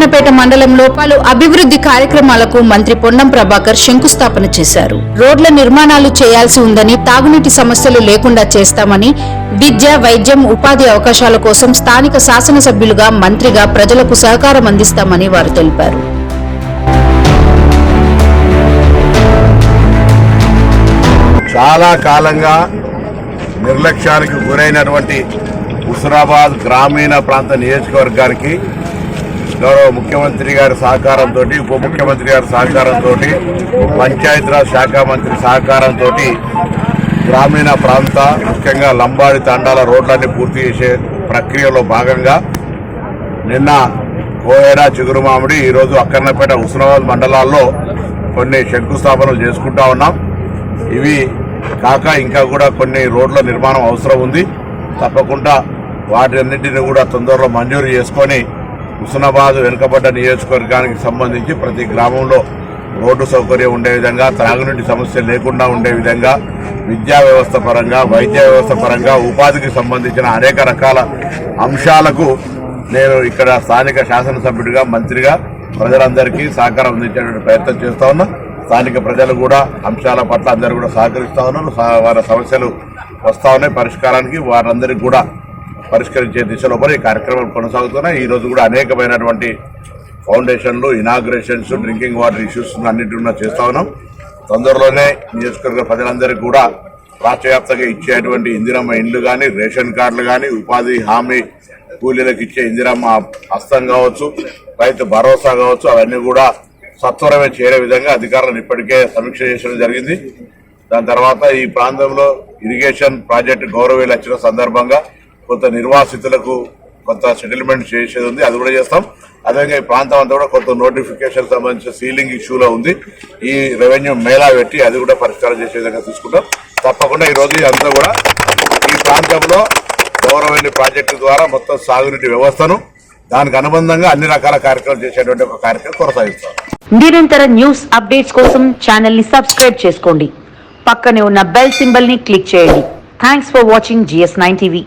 మండలంలో పలు అభివృద్ధి కార్యక్రమాలకు మంత్రి పొన్నం ప్రభాకర్ శంకుస్థాపన చేశారు. రోడ్ల నిర్మాణాలు చేయాల్సి ఉందని తాగునీటి సమస్యలు లేకుండా చేస్తామని విద్య వైద్యం ఉపాధి అవకాశాల కోసం స్థానిక శాసనసభ్యులుగా మంత్రిగా ప్రజలకు సహకారం అందిస్తామని వారు తెలిపారు. చాలా కాలంగా నిర్లక్ష్యానికి గురైనటువంటి హుసరాబాద్ గ్రామీణ ప్రాంత నియోజకవర్గానికి గౌరవ ముఖ్యమంత్రి గారి సహకారంతో ఉప ముఖ్యమంత్రి గారి సహకారంతో పంచాయతీరాజ్ శాఖ మంత్రి సహకారంతో గ్రామీణ ప్రాంత ముఖ్యంగా లంబాడి తండాల రోడ్లన్నీ పూర్తి చేసే ప్రక్రియలో భాగంగా నిన్న కోయడ చిగురుమామిడి ఈరోజు అక్కన్నపేట హుస్నాబాద్ మండలాల్లో కొన్ని శంకుస్థాపనలు చేసుకుంటా ఉన్నాం. ఇవి కాక ఇంకా కూడా కొన్ని రోడ్ల నిర్మాణం అవసరం ఉంది. తప్పకుండా వాటన్నిటిని కూడా తొందరలో మంజూరు చేసుకొని హుస్నాబాద్ వెనుకబడ్డ నియోజకవర్గానికి సంబంధించి ప్రతి గ్రామంలో రోడ్డు సౌకర్యం ఉండే విధంగా త్రాగునీటి సమస్య లేకుండా ఉండే విధంగా విద్యా వ్యవస్థ పరంగా వైద్య వ్యవస్థ పరంగా ఉపాధికి సంబంధించిన అనేక రకాల అంశాలకు నేను ఇక్కడ స్థానిక శాసనసభ్యుడిగా మంత్రిగా ప్రజలందరికీ సహకారం అందించేటువంటి ప్రయత్నం చేస్తా ఉన్నా. స్థానిక ప్రజలు కూడా అంశాల పట్ల అందరూ కూడా సహకరిస్తా ఉన్నారు. వారి సమస్యలు వస్తూ ఉన్నాయి. పరిష్కారానికి వారందరికీ కూడా పరిష్కరించే దిశలో మరి కార్యక్రమాలు కొనసాగుతున్నాయి. ఈ రోజు కూడా అనేకమైనటువంటి ఫౌండేషన్లు ఇనాగ్రేషన్స్ డ్రింకింగ్ వాటర్ ఇష్యూస్ అన్నిటి చేస్తా ఉన్నాం. తొందరలోనే నియోజకవర్గ ప్రజలందరికీ కూడా రాష్ట్రవ్యాప్తంగా ఇచ్చేటువంటి ఇందిరమ్మ ఇండ్లు కానీ రేషన్ కార్డులు కానీ ఉపాధి హామీ కూలీలకు ఇచ్చే ఇందిరమ్మ హస్తం కావచ్చు రైతు భరోసా కావచ్చు అవన్నీ కూడా సత్వరమే చేరే విధంగా అధికారులను ఇప్పటికే సమీక్ష చేయడం జరిగింది. దాని తర్వాత ఈ ప్రాంతంలో ఇరిగేషన్ ప్రాజెక్టు గౌరవీలు వచ్చిన సందర్భంగా కొంత నిర్వాసితులకు కొంత సెటిల్మెంట్ చేసేది ఉంది అది కూడా చేస్తాం. అదేవిధంగా ఈ ప్రాంతం అంతా కూడా కొంత నోటిఫికేషన్ సంబంధించిన సీలింగ్ ఇష్యూలో ఉంది. ఈ రెవెన్యూ మేళా పెట్టి అది కూడా పరిష్కారం చేసే విధంగా తీసుకుంటాం తప్పకుండా ఈరోజు అంతా కూడా ఈ ప్రాంతంలో గౌరవైన ప్రాజెక్టు ద్వారా మొత్తం సాగునీటి వ్యవస్థను దానికి అనుబంధంగా అన్ని రకాల కార్యక్రమాలు చేసేటువంటి ఒక కార్యక్రమం కొనసాగిస్తాం. నిరంతర న్యూస్ అప్డేట్స్ కోసం ఛానల్ని సబ్స్క్రైబ్ చేసుకోండి. పక్కనే ఉన్న బెల్ సింబల్ని క్లిక్ చేయండి. Thanks for watching GS nine TV